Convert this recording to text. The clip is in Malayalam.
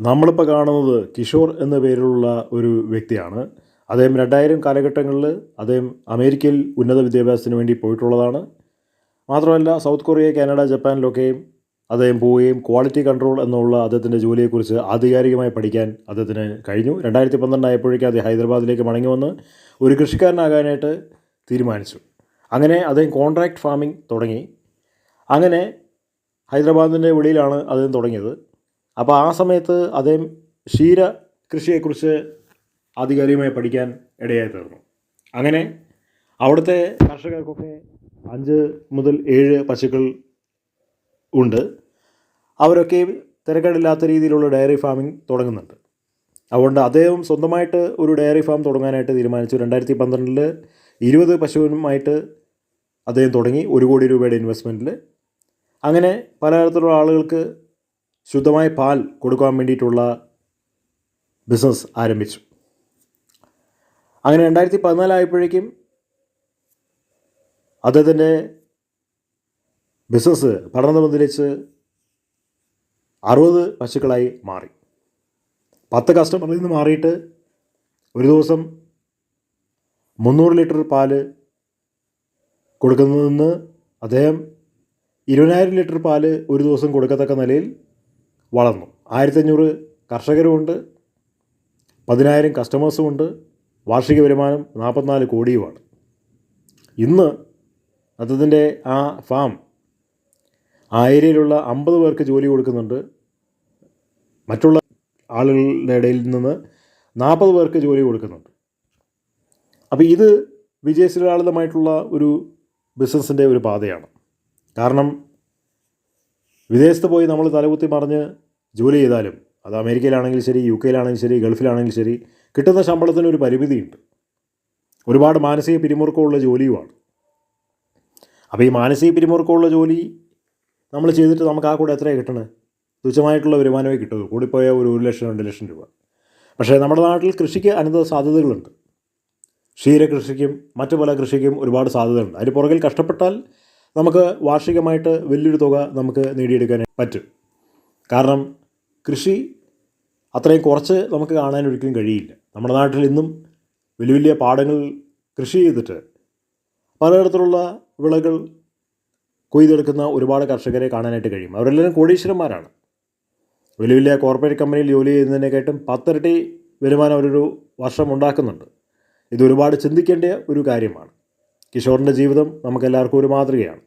നമ്മളിപ്പോൾ കാണുന്നത് കിഷോർ എന്ന പേരിലുള്ള ഒരു വ്യക്തിയാണ്. അദ്ദേഹം രണ്ടായിരം കാലഘട്ടങ്ങളിൽ അദ്ദേഹം അമേരിക്കയിൽ ഉന്നത വിദ്യാഭ്യാസത്തിന് വേണ്ടി പോയിട്ടുള്ളതാണ്. മാത്രമല്ല സൗത്ത് കൊറിയ കാനഡ ജപ്പാനിലൊക്കെയും അദ്ദേഹം പോവുകയും ക്വാളിറ്റി കൺട്രോൾ എന്നുള്ള അദ്ദേഹത്തിന്റെ ജോലിയെക്കുറിച്ച് ആധികാരികമായി പഠിക്കാൻ അദ്ദേഹത്തിന് കഴിഞ്ഞു. രണ്ടായിരത്തി പന്ത്രണ്ട് ആയപ്പോഴേക്കും അദ്ദേഹം ഹൈദരാബാദിലേക്ക് മടങ്ങി വന്ന് ഒരു കൃഷിക്കാരനാകാനായിട്ട് തീരുമാനിച്ചു. അങ്ങനെ അദ്ദേഹം കോൺട്രാക്ട് ഫാമിംഗ് തുടങ്ങി. അങ്ങനെ ഹൈദരാബാദിന്റെ വെളിയിലാണ് അദ്ദേഹം തുടങ്ങിയത്. അപ്പോൾ ആ സമയത്ത് അദ്ദേഹം ക്ഷീര കൃഷിയെക്കുറിച്ച് ആധികാരികമായി പഠിക്കാൻ ഇടയായി തീർന്നു. അങ്ങനെ അവിടുത്തെ കർഷകർക്കൊക്കെ അഞ്ച് മുതൽ ഏഴ് പശുക്കൾ ഉണ്ട്. അവരൊക്കെ തിരക്കേടില്ലാത്ത രീതിയിലുള്ള ഡയറി ഫാമിംഗ് തുടങ്ങുന്നുണ്ട്. അതുകൊണ്ട് അദ്ദേഹം സ്വന്തമായിട്ട് ഒരു ഡയറി ഫാം തുടങ്ങാനായിട്ട് തീരുമാനിച്ചു. രണ്ടായിരത്തി പന്ത്രണ്ടിൽ ഇരുപത് പശുവിനുമായിട്ട് അദ്ദേഹം തുടങ്ങി. ഒരു കോടി രൂപയുടെ ഇൻവെസ്റ്റ്മെന്റിൽ അങ്ങനെ പലതരത്തിലുള്ള ആളുകൾക്ക് ശുദ്ധമായ പാൽ കൊടുക്കാൻ വേണ്ടിയിട്ടുള്ള ബിസിനസ് ആരംഭിച്ചു. അങ്ങനെ രണ്ടായിരത്തി പതിനാലായപ്പോഴേക്കും അദ്ദേഹത്തിന്റെ ബിസിനസ് പഠനം ബന്ധിച്ച് അറുപത് പശുക്കളായി മാറി. പത്ത് കസ്റ്റമറിൽ നിന്ന് മാറിയിട്ട് ഒരു ദിവസം മുന്നൂറ് ലിറ്റർ പാൽ കൊടുക്കുന്നതിൽ നിന്ന് അദ്ദേഹം ഇരുപതിനായിരം ലിറ്റർ പാൽ ഒരു ദിവസം കൊടുക്കത്തക്ക നിലയിൽ വളർന്നു. ആയിരത്തഞ്ഞൂറ് കർഷകരുമുണ്ട് പതിനായിരം കസ്റ്റമേഴ്സുമുണ്ട് വാർഷിക വരുമാനം നാൽപ്പത്തിനാല് കോടിയുമാണ്. ഇന്ന് അദ്ദേഹത്തിന്റെ ആ ഫാം ആ ഏരിയയിലുള്ള അമ്പത് പേർക്ക് ജോലി കൊടുക്കുന്നുണ്ട്. മറ്റുള്ള ആളുകളുടെ ഇടയിൽ നിന്ന് നാൽപ്പത് പേർക്ക് ജോലി കൊടുക്കുന്നുണ്ട്. അപ്പോൾ ഇത് വിജയശ്രീലാളിതമായിട്ടുള്ള ഒരു ബിസിനസ്സിന്റെ ഒരു പാതയാണ്. കാരണം വിദേശത്ത് പോയി നമ്മൾ തലകുത്തി മറിഞ്ഞ് ജോലി ചെയ്താലും അത് അമേരിക്കയിലാണെങ്കിലും ശരി യു കെയിലാണെങ്കിൽ ശരി ഗൾഫിലാണെങ്കിലും ശരി കിട്ടുന്ന ശമ്പളത്തിന് ഒരു പരിമിതിയുണ്ട്. ഒരുപാട് മാനസിക പിരിമുറുക്കമുള്ള ജോലിയുമാണ്. അപ്പോൾ ഈ മാനസിക പിരിമുറുക്കമുള്ള ജോലി നമ്മൾ ചെയ്തിട്ട് നമുക്ക് ആ കൂടെ എത്രയാണ് കിട്ടണേ? തുച്ഛമായിട്ടുള്ള വരുമാനമേ കിട്ടുള്ളൂ. കൂടിപ്പോയാൽ ഒരു ഒരു ലക്ഷം രണ്ട് ലക്ഷം രൂപ. പക്ഷേ നമ്മുടെ നാട്ടിൽ കൃഷിക്ക് അനന്ത സാധ്യതകളുണ്ട്. ക്ഷീരകൃഷിക്കും മറ്റു പല കൃഷിക്കും ഒരുപാട് സാധ്യതകളുണ്ട്. അതിന് പുറകിൽ കഷ്ടപ്പെട്ടാൽ നമുക്ക് വാർഷികമായിട്ട് വലിയൊരു തുക നമുക്ക് നേടിയെടുക്കാൻ പറ്റും. കാരണം കൃഷി അത്രയും കുറച്ച് നമുക്ക് കാണാൻ ഒരിക്കലും കഴിയില്ല. നമ്മുടെ നാട്ടിൽ ഇന്നും വലിയ വലിയ പാടങ്ങൾ കൃഷി ചെയ്തിട്ട് പലതരത്തിലുള്ള വിളകൾ കൊയ്തെടുക്കുന്ന ഒരുപാട് കർഷകരെ കാണാനായിട്ട് കഴിയും. അവരെല്ലാവരും കോടീശ്വരന്മാരാണ്. വലിയ വലിയ കോർപ്പറേറ്റ് കമ്പനിയിൽ ജോലി ചെയ്യുന്നതിനെക്കാട്ടും പത്തിരട്ടി വരുമാനം അവരൊരു വർഷം ഉണ്ടാക്കുന്നുണ്ട്. ഇതൊരുപാട് ചിന്തിക്കേണ്ട ഒരു കാര്യമാണ്. കിഷോറിന്റെ ജീവിതം നമുക്കെല്ലാവർക്കും ഒരു മാതൃകയാണ്.